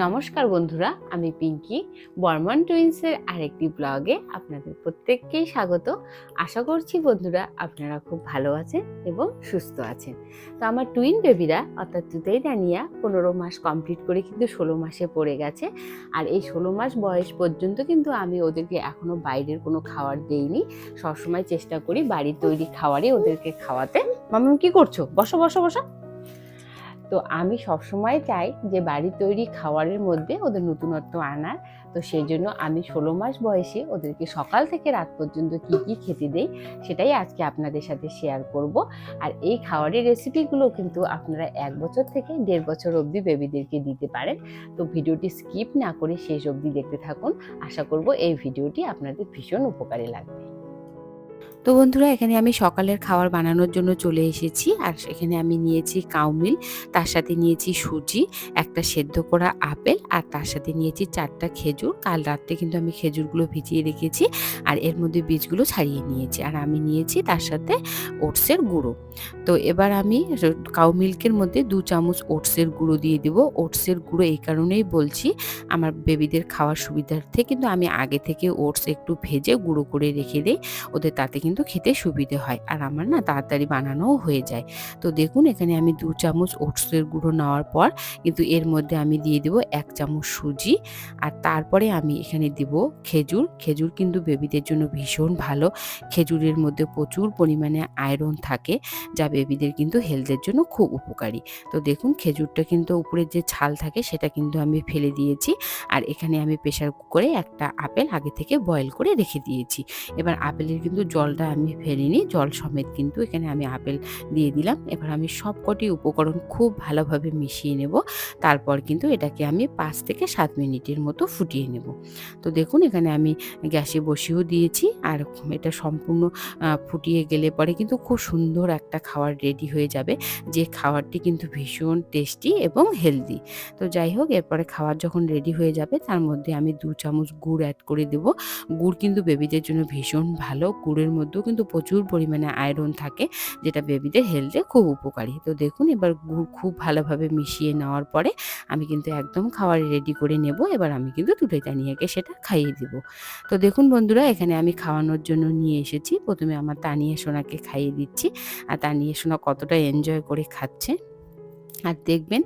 নমস্কার বন্ধুরা, আমি পিঙ্কি। বর্মন টুইন্সের আরেকটি ব্লগে আপনাদের প্রত্যেককেই স্বাগত। আশা করছি বন্ধুরা আপনারা খুব ভালো আছেন এবং সুস্থ আছেন। তো আমার টুইন বেবিরা, অর্থাৎ তুতেই দানিয়া পনেরো মাস কমপ্লিট করে কিন্তু ষোলো মাসে পড়ে গেছে। আর এই ষোলো মাস বয়স পর্যন্ত কিন্তু আমি ওদেরকে এখনও বাইরের কোনো খাবার দেইনি। সবসময় চেষ্টা করি বাড়ির তৈরি খাবারই ওদেরকে খাওয়াতে। মামুন, কি করছ? বসো বসো বসো। তো আমি সবসময় চাই যে বাড়ি তৈরি খাবারের মধ্যে ওদের নতুনত্ব আনার। তো সেই জন্য আমি ষোলো মাস বয়সে ওদেরকে সকাল থেকে রাত পর্যন্ত কি কি খেতে দেই সেটাই আজকে আপনাদের সাথে শেয়ার করব। আর এই খাবারের রেসিপিগুলো কিন্তু আপনারা এক বছর থেকে দেড় বছর অবধি বেবিদেরকে দিতে পারেন। তো ভিডিওটি স্কিপ না করে শেষ অবধি দেখতে থাকুন। আশা করব এই ভিডিওটি আপনাদের ভীষণ উপকারে লাগবে। তো বন্ধুরা, এখানে আমি সকালের খাবার বানানোর জন্য চলে এসেছি। আর এখানে আমি নিয়েছি কাউমিল তার সাথে নিয়েছি সুজি, একটা সেদ্ধ করা আপেল, আর তার সাথে নিয়েছি চারটা খেজুর। কাল রাত্রে কিন্তু আমি খেজুরগুলো ভিজিয়ে রেখেছি, আর এর মধ্যে বীজগুলো ছাড়িয়ে নিয়েছি। আর আমি নিয়েছি তার সাথে ওটসের গুঁড়ো। তো এবার আমি কাউ মিল্কের মধ্যে দু চামচ ওটসের গুঁড়ো দিয়ে দেব। ওটসের গুঁড়ো এই কারণেই বলছি, আমার বেবিদের খাওয়ার সুবিধার্থে কিন্তু আমি আগে থেকে ওটস একটু ভেজে গুঁড়ো করে রেখে দিই। ওদের তাতে কিন্তু খেতে সুবিধে হয়। আর আমার না তাড়াতাড়ি বানানোও হয়ে যায়। তো দেখুন, এখানে আমি দু চামচ ওটসের গুঁড়ো নেওয়ার পর কিন্তু এর মধ্যে আমি দিয়ে দেবো এক চামচ সুজি। আর তারপরে আমি এখানে দেব খেজুর। খেজুর কিন্তু বেবিদের জন্য ভীষণ ভালো। খেজুরের মধ্যে প্রচুর পরিমাণে আয়রন থাকে, যা বেবিদের কিন্তু হেলথের জন্য খুব উপকারী। তো দেখুন, খেজুরটা কিন্তু উপরের যে ছাল থাকে, সেটা কিন্তু আমি ফেলে দিয়েছি। আর এখানে আমি প্রেশার কুকারে একটা আপেল আগে থেকে বয়েল করে রেখে দিয়েছি। এবার আপেলের কিন্তু জলটা আমি ফেলিনি জল সমেত কিন্তু এখানে আমি আপেল দিয়ে দিলাম। এবার আমি সবকটি উপকরণ খুব ভালোভাবে মিশিয়ে নেব। তারপর কিন্তু এটাকে আমি পাঁচ থেকে সাত মিনিটের মতো ফুটিয়ে নেব। তো দেখুন, এখানে আমি গ্যাসে বসিয়েও দিয়েছি। আর এটা সম্পূর্ণ ফুটিয়ে গেলে পরে কিন্তু খুব সুন্দর একটা খাবার রেডি হয়ে যাবে। যে খাবারটি কিন্তু ভীষণ টেস্টি এবং হেলদি। তো যাই হোক, এরপরে খাবার যখন রেডি হয়ে যাবে, তার মধ্যে আমি দু চামচ গুড় অ্যাড করে দেব। গুড় কিন্তু বেবিদের জন্য ভীষণ ভালো। গুড়ের মধ্যেও কিন্তু প্রচুর পরিমাণে আয়রন থাকে, যেটা বেবিদের হেলথে খুব উপকারী। তো দেখুন, এবার গুড় খুব ভালোভাবে মিশিয়ে নেওয়ার পরে আমি কিন্তু একদম খাওয়ার রেডি করে নেব, এবার আমি কিন্তু তুলে তানিয়াকে সেটা খাইয়ে দেব। তো দেখুন বন্ধুরা, এখানে আমি খাওয়ানোর জন্য নিয়ে এসেছি। প্রথমে আমার তানিয়া সোনাকে খাইয়ে দিচ্ছি। আর তানিয়া সোনা কতটা এনজয় করে খাচ্ছে আর দেখবেন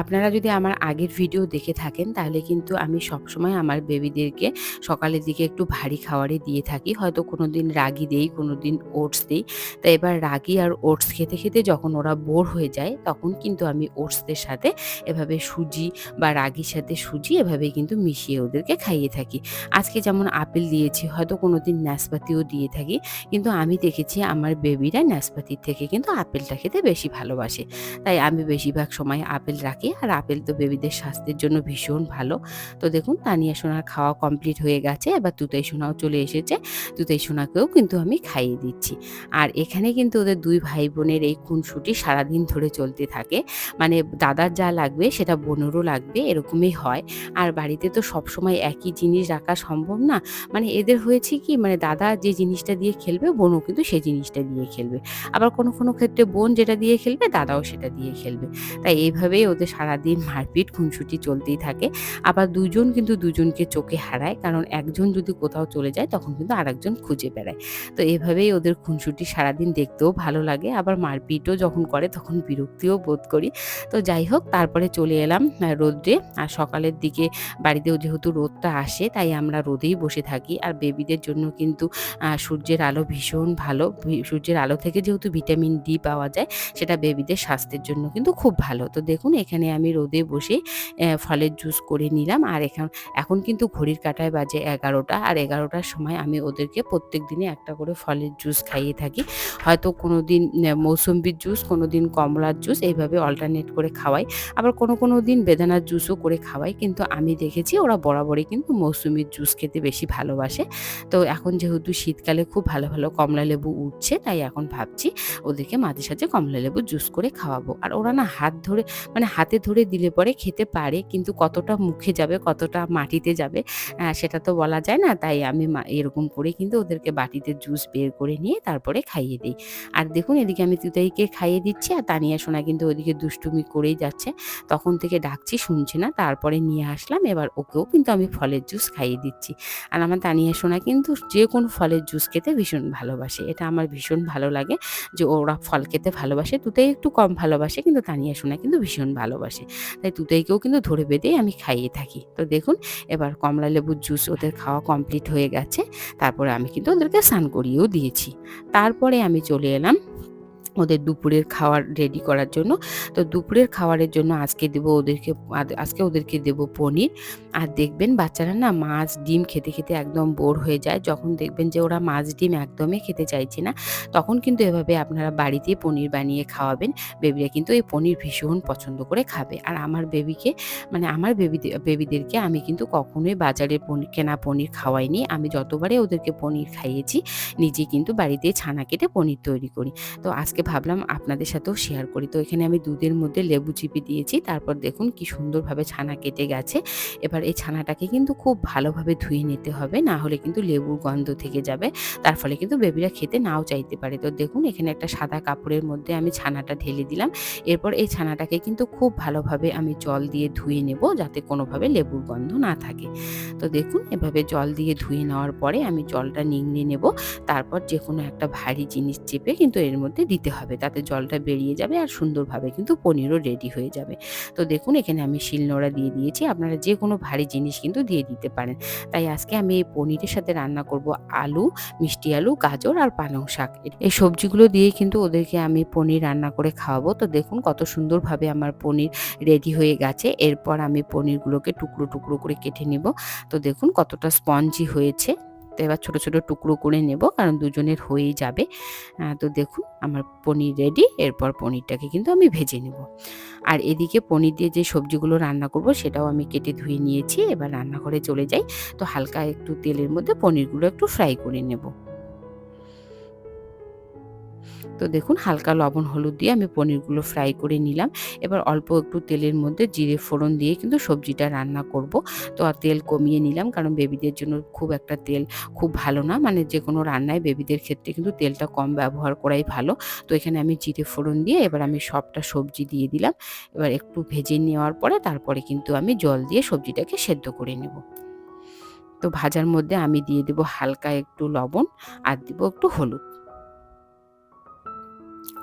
আপনারা যদি আমার আগের ভিডিও দেখে থাকেন, তাহলে কিন্তু আমি সবসময় আমার বেবিদেরকে সকালের দিকে একটু ভারী খাবারই দিয়ে থাকি। হয়তো কোনো দিন রাগি দেই কোনো দিন ওটস দিই। তা এবার রাগি আর ওটস খেতে খেতে যখন ওরা বোর হয়ে যায়, তখন কিন্তু আমি ওটসদের সাথে এভাবে সুজি বা রাগির সাথে সুজি এভাবে কিন্তু মিশিয়ে ওদেরকে খাইয়ে থাকি। আজকে যেমন আপেল দিয়েছি, হয়তো কোনো দিন নাশপাতিও দিয়ে থাকি, কিন্তু আমি দেখেছি আমার বেবিরা নাশপাতির থেকে কিন্তু আপেলটা খেতে বেশি ভালোবাসে। তাই আমি বেশিরভাগ সময় আপেল রাখি। আর আপেল তো বেবিদের স্বাস্থ্যের জন্য ভীষণ ভালো। তো দেখুন, তানিয়া সোনার খাওয়া কমপ্লিট হয়ে গেছে। এবার তুতাই সোনাও চলে এসেছে। তুতাই সোনাকেও কিন্তু আমি খাইয়ে দিচ্ছি। আর এখানে কিন্তু ওদের দুই ভাই বোনের এই খুনসুটি সারাদিন ধরে চলতে থাকে। মানে দাদার যা লাগবে, সেটা বোনেরও লাগবে, এরকমই হয়। আর বাড়িতে তো সবসময় একই জিনিস রাখা সম্ভব না। মানে এদের হয়েছে কি মানে দাদা যে জিনিসটা দিয়ে খেলবে, বোনও কিন্তু সেই জিনিসটা দিয়ে খেলবে। আবার কোনো কোনো ক্ষেত্রে বোন যেটা দিয়ে খেলবে, দাদাও সেটা দিয়ে খেলবে। তাই এইভাবেই ওদের সারাদিন মারপিট, খুনসুটি চলতেই থাকে। আবার দুজন কিন্তু দুজনকে চোখে হারায়, কারণ একজন যদি কোথাও চলে যায়, তখন কিন্তু আরেকজন খুঁজে বেড়ায়। তো এভাবেই ওদের খুনসুটি সারাদিন দেখতেও ভালো লাগে। আবার মারপিটও যখন করে, তখন বিরক্তিও বোধ করি। তো যাই হোক, তারপরে চলে এলাম রোদ্রে। আর সকালের দিকে বাড়িতেও যেহেতু রোদটা আসে, তাই আমরা রোদেই বসে থাকি। আর বেবিদের জন্য কিন্তু সূর্যের আলো ভীষণ ভালো। সূর্যের আলো থেকে যেহেতু ভিটামিন ডি পাওয়া যায়, সেটা বেবিদের স্বাস্থ্যের জন্য কিন্তু খুব ভালো। তো দেখুন, এখানে আমি রোদে বসে ফলের জুস করে নিলাম। আর এখন এখন কিন্তু ঘড়ির কাটায় বাজে এগারোটা। আর এগারোটার সময় আমি ওদেরকে প্রত্যেক দিনে একটা করে ফলের জুস খাইয়ে থাকি। হয়তো কোনো দিন মৌসুম্বির জুস কোনো দিন কমলার জুস এইভাবে অল্টারনেট করে খাওয়াই। আবার কোনো কোনো দিন বেদানার জুসও করে খাওয়াই। কিন্তু আমি দেখেছি, ওরা বরাবরই কিন্তু মৌসুমির জুস খেতে বেশি ভালোবাসে। তো এখন যেহেতু শীতকালে খুব ভালো ভালো কমলা লেবু উঠছে, তাই এখন ভাবছি, ওদেরকে মাঝে সাঝে কমলা লেবু জুস করে খাওয়াবো। আর ওরা না হাত ধরে মানে হাতে ধরে দিলে পরে খেতে পারে, কিন্তু কতটা মুখে যাবে, কতটা মাটিতে যাবে সেটা তো বলা যায় না। তাই আমি এরকম করে কিন্তু ওদেরকে বাটিতে জুস বের করে নিয়ে তারপরে খাইয়ে দিই। আর দেখুন, এদিকে আমি তুতাইকে খাইয়ে দিচ্ছি আর তানিয়া সোনা কিন্তু ওদিকে দুষ্টুমি করেই যাচ্ছে। তখন থেকে ডাকছি, শুনছে না, তারপরে নিয়ে আসলাম। এবার ওকেও কিন্তু আমি ফলের জুস খাইয়ে দিচ্ছি। আর আমার তানিয়া সোনা কিন্তু যে কোনো ফলের জুস খেতে ভীষণ ভালোবাসে। এটা আমার ভীষণ ভালো লাগে যে ওরা ফল খেতে ভালোবাসে। তুতাই একটু কম ভালোবাসে, কিন্তু তানিয়া সোনা কিন্তু ভীষণ ভালোবাসে। তাই তুতাইকেও কিন্তু ধরে বেঁধেই আমি খাইয়ে থাকি। তো দেখুন, এবার কমলা লেবুর জুস ওদের খাওয়া কমপ্লিট হয়ে গেছে। তারপরে আমি কিন্তু ওদেরকে স্নান করিয়েও দিয়েছি। তারপরে আমি চলে এলাম ওদের দুপুরের খাওয়ার রেডি করার জন্য। তো দুপুরের খাবারের জন্য আজকে দেব ওদেরকে আজকে ওদেরকে দেব পনির। আর দেখবেন বাচ্চারা না মাছ, ডিম খেতে খেতে একদম বোর হয়ে যায়। যখন দেখবেন যে ওরা মাছ, ডিম একদমই খেতে চাইছে না, তখন কিন্তু এভাবে আপনারা বাড়িতে পনির বানিয়ে খাওয়াবেন। বেবিরা কিন্তু এই পনির ভীষণ পছন্দ করে খাবে। আর আমার বেবিকে মানে আমার বেবি, বেবিদেরকে আমি কিন্তু কখনোই বাজারে পনির কেনা পনির খাওয়াইনি। আমি যতবারে ওদেরকে পনির খাইয়েছি, নিজে কিন্তু বাড়িতে ছানা কেটে পনির তৈরি করি। তো আজকে ভাবলাম আপনাদের সাথেও শেয়ার করি। তো এখানে আমি দুধের মধ্যে লেবু চিপে দিয়েছি। তারপর দেখুন কি সুন্দরভাবে ছানা কেটে গেছে। এবার এই ছানাটাকে কিন্তু খুব ভালোভাবে ধুয়ে নিতে হবে। না হলে কিন্তু লেবুর গন্ধ থেকে যাবে। তার ফলে কিন্তু বেবিরা খেতে নাও চাইতে পারে। তো দেখুন এখানে একটা সাদা কাপড়ের মধ্যে আমি ছানাটা ঢেলে দিলাম। এরপর এই ছানাটাকে কিন্তু খুব ভালোভাবে আমি জল দিয়ে ধুয়ে নেব যাতে কোনোভাবে লেবুর গন্ধ না থাকে। তো দেখুন এভাবে জল দিয়ে ধুয়ে নেওয়ার পরে আমি জলটা নিংড়ে নেব। তারপর যে কোনো একটা ভারী জিনিস চেপে কিন্তু এর মধ্যে দিতে হবে তাতে জলটা বেরিয়ে যাবে আর সুন্দরভাবে কিন্তু পনিরও রেডি হয়ে যাবে। তো দেখুন, এখানে আমি শিলনোড়া দিয়ে দিয়েছি, আপনারা যে কোনো ভারী জিনিস কিন্তু দিয়ে দিতে পারেন। তাই আজকে আমি এই পনিরের সাথে রান্না করব আলু, মিষ্টি আলু, গাজর আর পালং শাক। এই সবজিগুলো দিয়ে কিন্তু ওদেরকে আমি পনির রান্না করে খাওয়াবো। তো দেখুন, কত সুন্দরভাবে আমার পনির রেডি হয়ে গেছে। এরপর আমি পনিরগুলোকে টুকরো টুকরো করে কেটে নেব। তো দেখুন, কতটা স্পঞ্জি হয়েছে। তো এবার ছোটো ছোটো টুকরো করে নেব, কারণ দুজনের হয়েই যাবে। তো দেখুন, আমার পনির রেডি এরপর পনিরটাকে কিন্তু আমি ভেজে নেব। আর এদিকে পনির দিয়ে যে সবজিগুলো রান্না করব, সেটাও আমি কেটে ধুয়ে নিয়েছি, এবার রান্নাঘরে চলে যাই। তো হালকা একটু তেলের মধ্যে পনিরগুলো একটু ফ্রাই করে নেব। তো দেখুন হালকা লবণ, হলুদ দিয়ে আমি পনিরগুলো ফ্রাই করে নিলাম। এবার অল্প একটু তেলের মধ্যে জিরে, ফোড়ন দিয়ে কিন্তু সবজিটা রান্না করব। তো আর তেল কমিয়ে নিলাম কারণ বেবিদের জন্য খুব একটা তেল খুব ভালো না। মানে যে কোনো রান্নায় বেবিদের ক্ষেত্রে কিন্তু তেলটা কম ব্যবহার করাই ভালো। তো এখানে আমি জিরে, ফোড়ন দিয়ে এবার আমি সবটা সবজি দিয়ে দিলাম। এবার একটু ভেজে নেওয়ার পরে তারপরে কিন্তু আমি জল দিয়ে সবজিটাকে সেদ্ধ করে নেব। তো ভাজার মধ্যে আমি দিয়ে দেবো হালকা একটু লবণ আর দিব একটু হলুদ।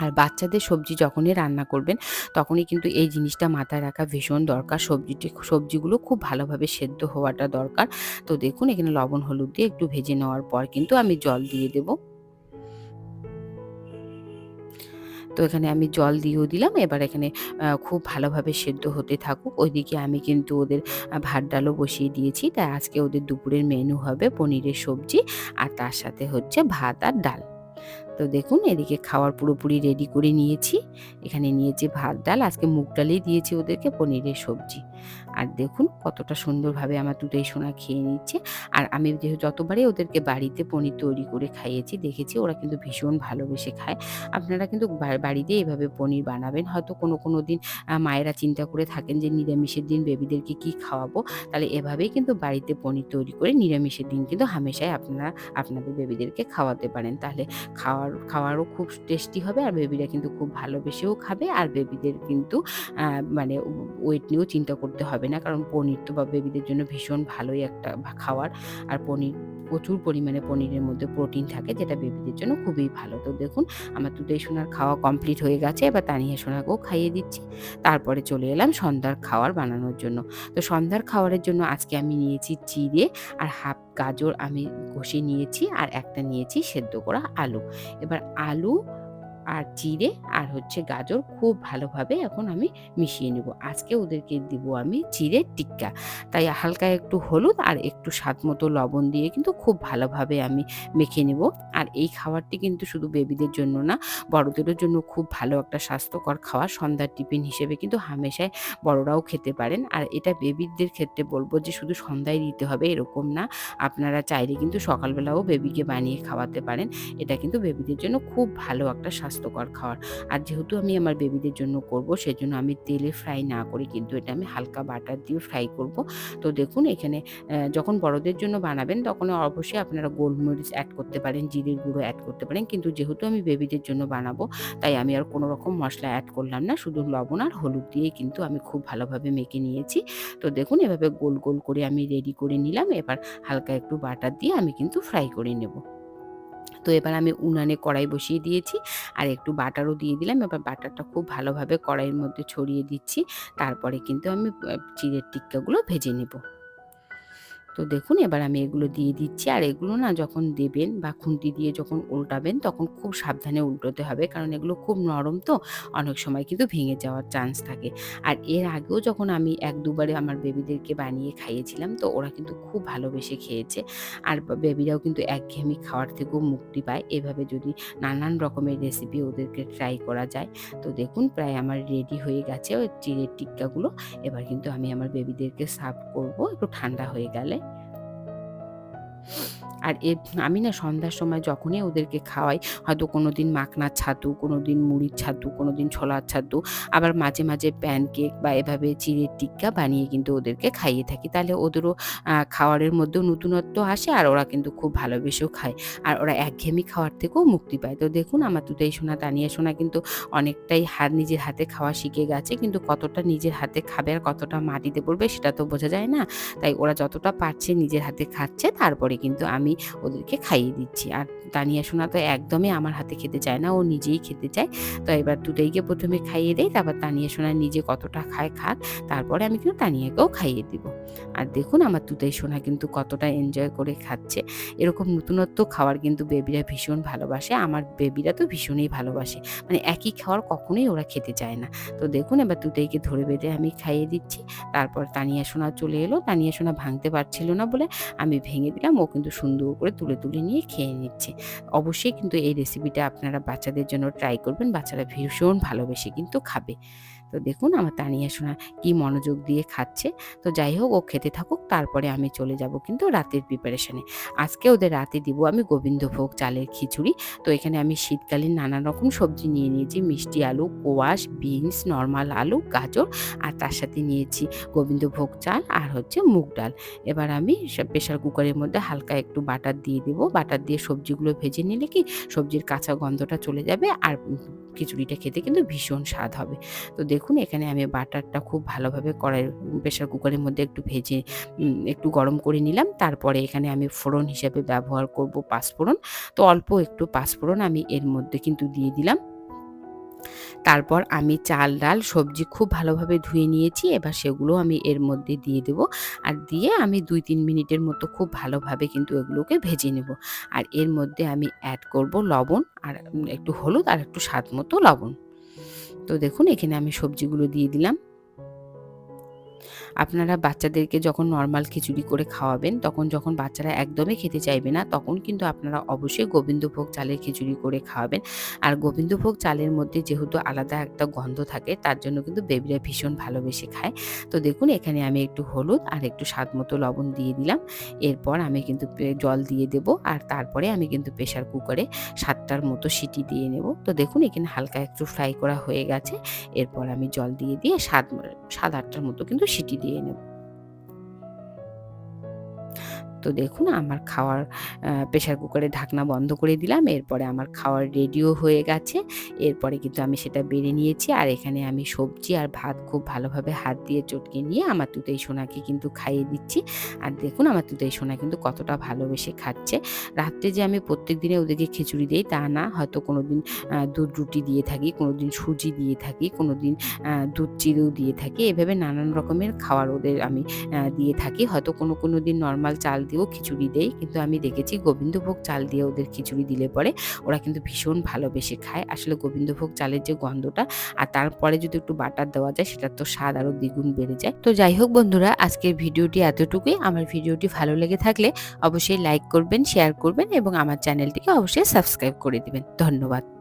আর বাচ্চাদের সবজি যখনই রান্না করবেন, তখনই কিন্তু এই জিনিসটা মাথায় রাখা ভীষণ দরকার। সবজিটি, সবজিগুলো খুব ভালোভাবে সেদ্ধ হওয়াটা দরকার। তো দেখুন, এখানে লবণ, হলুদ দিয়ে একটু ভেজে নেওয়ার পর কিন্তু আমি জল দিয়ে দেব। তো এখানে আমি জল দিয়েও দিলাম। এবার এখানে খুব ভালোভাবে সেদ্ধ হতে থাকুক। ওইদিকে আমি কিন্তু ওদের ভাত ডালও বসিয়ে দিয়েছি। তাই আজকে ওদের দুপুরের মেনু হবে পনিরের সবজি আর তার সাথে হচ্ছে ভাত আর ডাল। তো দেখুন, এদিকে খাওয়ার পুরোপুরি রেডি করে নিয়েছি। এখানে নিয়েছি ভাত, ডাল, আজকে মুগ ডালেই দিয়েছি ওদেরকে, পনিরের সবজি। আর দেখুন কতটা সুন্দরভাবে আমার দুটোই সোনা খেয়ে নিচ্ছে। আর আমি যেহেতু যতবারই ওদেরকে বাড়িতে পনির তৈরি করে খাইয়েছি, দেখেছি ওরা কিন্তু ভীষণ ভালোবেসে খায়। আপনারা কিন্তু বাড়িতে এভাবে পনির বানাবেন। হয়তো কোনো কোনো দিন মায়েরা চিন্তা করে থাকেন যে নিরামিষের দিন বেবিদেরকে কি খাওয়াবো। তাহলে এভাবেই কিন্তু বাড়িতে পনির তৈরি করে নিরামিষের দিন কিন্তু হামেশাই আপনারা, আপনাদের বেবিদেরকে খাওয়াতে পারেন। তাহলে খাওয়ার, খাওয়ারও খুব টেস্টি হবে আর বেবিরা কিন্তু খুব ভালোবেসেও খাবে। আর বেবিদের কিন্তু মানে ওয়েট নিয়েও চিন্তা করতে হবে না। কারণ পনির তো বা বেবিদের জন্য ভীষণ ভালোই একটা খাওয়ার। আর পনির, প্রচুর পরিমাণে পনিরের মধ্যে প্রোটিন থাকে যেটা বেবিদের জন্য খুবই ভালো। তো দেখুন, আমার দুটোই সোনার খাওয়া কমপ্লিট হয়ে গেছে। এবার তানিয়া সোনাকেও খাইয়ে দিচ্ছি। তারপরে চলে এলাম সন্ধ্যার খাওয়ার বানানোর জন্য। তো সন্ধ্যার খাওয়ারের জন্য আজকে আমি নিয়েছি চিড়ে আর হাফ গাজর আমি কষে নিয়েছি আর একটা নিয়েছি সেদ্ধ করা আলু। এবার আলু আর চিড়ে আর হচ্ছে গাজর খুব ভালোভাবে এখন আমি মিশিয়ে নেব। আজকে ওদেরকে দিব আমি চিড়ের টিক্কা। তাই হালকা একটু হলুদ আর একটু স্বাদ মতো লবণ দিয়ে কিন্তু খুব ভালোভাবে আমি মেখে নেব। আর এই খাবারটি কিন্তু শুধু বেবিদের জন্য না, বড়দেরও জন্য খুব ভালো একটা স্বাস্থ্যকর খাবার। সন্ধ্যার টিফিন হিসেবে কিন্তু হামেশায় বড়রাও খেতে পারেন। আর এটা বেবিদের ক্ষেত্রে বলব যে শুধু সন্ধ্যায় দিতে হবে এরকম না। আপনারা চাইলে কিন্তু সকালবেলাও বেবিকে বানিয়ে খাওয়াতে পারেন। এটা কিন্তু বেবিদের জন্য খুব ভালো একটা স্বাস্থ্য স্বাস্থ্যকর খাওয়ার। আর যেহেতু আমি আমার বেবিদের জন্য করব, সেজন্য আমি তেলে ফ্রাই না করে, কিন্তু এটা আমি হালকা বাটার দিয়ে ফ্রাই করব। তো দেখুন, এখানে যখন বড়দের জন্য বানাবেন, তখন অবশ্যই আপনারা গোলমরিচ অ্যাড করতে পারেন, জিরের গুঁড়ো অ্যাড করতে পারেন। কিন্তু যেহেতু আমি বেবিদের জন্য বানাবো, তাই আমি আর কোনো রকম মশলা অ্যাড করলাম না। শুধু লবণ আর হলুদ দিয়েই কিন্তু আমি খুব ভালোভাবে মেখে নিয়েছি। তো দেখুন, এভাবে গোল গোল করে আমি রেডি করে নিলাম। এবার হালকা একটু বাটার দিয়ে আমি কিন্তু ফ্রাই করে নেব। তো এবার আমি উনানে কড়াই বসিয়ে দিয়েছি। আর একটু বাটারও দিয়ে দিলাম। এবার বাটারটা খুব ভালোভাবে কড়াইয়ের মধ্যে ছড়িয়ে দিচ্ছি। তারপরে কিন্তু আমি চিড়ের টিক্কাগুলো ভেজে নেব। তো দেখুন, এবার আমি এগুলো দিয়ে দিচ্ছি। আর এগুলো না যখন দেবেন বা খুন্তি দিয়ে যখন উল্টাবেন, তখন খুব সাবধানে উল্টোতে হবে। কারণ এগুলো খুব নরম তো, অনেক সময় কিন্তু ভেঙে যাওয়ার চান্স থাকে। আর এর আগেও যখন আমি এক দুবারে আমার বেবিদেরকে বানিয়ে খাইয়েছিলাম, তো ওরা কিন্তু খুব ভালোবেসে খেয়েছে। আর বেবিরাও কিন্তু একঘেয়েমি খাওয়ার থেকেও মুক্তি পায়। এভাবে যদি নানান রকমের রেসিপি ওদেরকে ট্রাই করা যায়, তো দেখুন প্রায় আমার রেডি হয়ে গেছে ওই চিড়ের টিক্কাগুলো। এবার কিন্তু আমি আমার বেবিদেরকে সার্ভ করব। একটু ঠান্ডা হয়ে গেলে। Yeah. আর এ আমি না সন্ধ্যার সময় যখনই ওদেরকে খাওয়াই, হয়তো কোনো দিন মাখনার ছাতু কোনো দিন মুড়ির ছাতু কোনো দিন ছোলার ছাতু, আবার মাঝে মাঝে প্যানকেক বা এভাবে চিড়ের টিক্কা বানিয়ে কিন্তু ওদেরকে খাইয়ে থাকি। তাহলে ওদেরও খাওয়ারের মধ্যেও নতুনত্ব আসে আর ওরা কিন্তু খুব ভালোবেসেও খায়। আর ওরা একঘেয়েমি খাওয়ার থেকেও মুক্তি পায়। তো দেখুন, আমার দুটাই সোনা তানিয়া সোনা কিন্তু অনেকটাই হাত নিজের হাতে খাওয়া শিখে গেছে। কিন্তু কতটা নিজের হাতে খাবে আর কতটা মাটিতে পড়বে সেটা তো বোঝা যায় না। তাই ওরা যতটা পারছে নিজের হাতে খাচ্ছে, তারপরে কিন্তু আমি ওদেরকে খাইয়ে দিচ্ছি। আর তানিয়া সোনা তো একদমই আমার হাতে খেতে চায় না, ও নিজেই খেতে চায়। তো এবার দুটাইকে প্রথমে খাইয়ে দেয় তারপর তানিয়া সোনা নিজে কতটা খায় খাক, তারপরে আমি কিন্তু তানিয়াকেও খাইয়ে দিব। আর দেখুন আমার তুতাই সোনা কিন্তু কতটা এনজয় করে খাচ্ছে। এরকম নতুনত্ব খাওয়ার কিন্তু বেবিরা ভীষণ ভালোবাসে, আমার বেবিরা তো ভীষণই ভালোবাসে। মানে একই খাওয়ার কখনোই ওরা খেতে চায় না। তো দেখুন এবার তুতাইকে ধরে বেঁধে আমি খাইয়ে দিচ্ছি, তারপর তানিয়া সোনা চলে এলো। তানিয়া সোনা ভাঙতে পারছিল না বলে আমি ভেঙে দিলাম, ও কিন্তু সুন্দর করে তুলে তুলে নিয়ে খেয়ে নিচ্ছে। অবশ্যই কিন্তু এই রেসিপিটা আপনারা বাচ্চাদের জন্য ট্রাই করবেন। বাচ্চারা ভীষণ ভালোবেসে কিন্তু খাবে। তো দেখুন আমার তানিয়া সোনা কি মনোযোগ দিয়ে খাচ্ছে। তো যাই হোক, ও খেতে থাকুক, তারপরে আমি চলে যাব কিন্তু রাতের প্রিপারেশনে আজকে ওদের রাতে দিব আমি গোবিন্দভোগ চালের খিচুড়ি। তো এখানে আমি শীতকালীন নানা রকম সবজি নিয়ে নিয়েছি, মিষ্টি আলু, কোয়াশ, বিনস, নর্মাল আলু, গাজর, আর তার সাথে নিয়েছি গোবিন্দভোগ চাল আর হচ্ছে মুগ ডাল। এবার আমি প্রেশার কুকারের মধ্যে হালকা একটু বাটার দিয়ে দেবো। বাটার দিয়ে সবজিগুলো ভেজে নিলে কি সবজির কাঁচা গন্ধটা চলে যাবে, আর খিচুড়িটা খেতে কিন্তু ভীষণ স্বাদ হবে। তো দেখুন এখানে আমি বাটারটা খুব ভালোভাবে কড়াই প্রেশার কুকারের মধ্যে একটু ভেজে একটু গরম করে নিলাম। তারপরে এখানে আমি ফোড়ন হিসেবে ব্যবহার করব পাঁচফোড়ন তো অল্প একটু পাঁচফোড়ন আমি এর মধ্যে কিন্তু দিয়ে দিলাম। তারপর আমি চাল, ডাল, সবজি খুব ভালোভাবে ধুয়ে নিয়েছি। এবার সেগুলো আমি এর মধ্যে দিয়ে দেব। আর দিয়ে আমি দুই, তিন মিনিটের মতো খুব ভালোভাবে কিন্তু এগুলোকে ভেজে নেব। আর এর মধ্যে আমি অ্যাড করব লবণ আর একটু হলুদ আর একটু স্বাদ মতো লবণ। তো দেখুন এখানে আমি সবজিগুলো দিয়ে দিলাম। আপনারা বাচ্চাদেরকে যখন নর্মাল খিচুড়ি করে খাওয়াবেন, তখন যখন বাচ্চারা একদমই খেতে চাইবে না, তখন কিন্তু আপনারা অবশ্যই গোবিন্দভোগ চালের খিচুড়ি করে খাওয়াবেন। আর গোবিন্দভোগ চালের মধ্যে যেহেতু আলাদা একটা গন্ধ থাকে, তার জন্য কিন্তু বেবিরা ভীষণ ভালোবেসে খায়। তো দেখুন, এখানে আমি একটু হলুদ আর একটু স্বাদ মতো লবণ দিয়ে দিলাম। এরপর আমি কিন্তু জল দিয়ে দেব আর তারপরে আমি কিন্তু প্রেশার কুকারে সাতটার মতো সিটি দিয়ে নেব। তো দেখুন, এখানে হালকা একটু ফ্রাই করা হয়ে গেছে। এরপর আমি জল দিয়ে দিয়ে সাত সাত আটটার মতো কিন্তু সিটি দিয়ে নেব তো দেখুন, আমার খাওয়ার প্রেশার কুকারে ঢাকনা বন্ধ করে দিলাম। এরপরে আমার খাওয়ার রেডিও হয়ে গেছে। এরপরে কিন্তু আমি সেটা বেড়ে নিয়েছি। আর এখানে আমি সবজি আর ভাত খুব ভালোভাবে হাত দিয়ে চটকে নিয়ে আমার তুতেই সোনাকে কিন্তু খাইয়ে দিচ্ছি। আর দেখুন, আমার তুতেই সোনা কিন্তু কতটা ভালোবেসে খাচ্ছে। রাত্রে যে আমি প্রত্যেক দিনে ওদেরকে খিচুড়ি দিই, তা না। হয়তো কোনো দিন দুধ রুটি দিয়ে থাকি কোনো দিন সুজি দিয়ে থাকি কোনো দিন দুধ চিড়েও দিয়ে থাকি। এভাবে নানান রকমের খাবার ওদের আমি দিয়ে থাকি। হয়তো কোনো কোনো দিন নর্মাল চাল দিয়েও খিচুড়ি দেই। কিন্তু আমি দেখেছি গোবিন্দভোগ চাল দিয়ে ওদের খিচুড়ি দিলে পরে ওরা কিন্তু ভীষণ ভালোবেসে খায়। আসলে গোবিন্দভোগ চালের যে গন্ধটা আর তারপরে যদি একটু বাটার দেওয়া যায় সেটার তো স্বাদ আরও দ্বিগুণ বেড়ে যায়। তো যাই হোক বন্ধুরা, আজকের ভিডিওটি এতটুকুই। আমার ভিডিওটি ভালো লেগে থাকলে অবশ্যই লাইক করবেন শেয়ার করবেন এবং আমার চ্যানেলটিকে অবশ্যই সাবস্ক্রাইব করে দিবেন। ধন্যবাদ।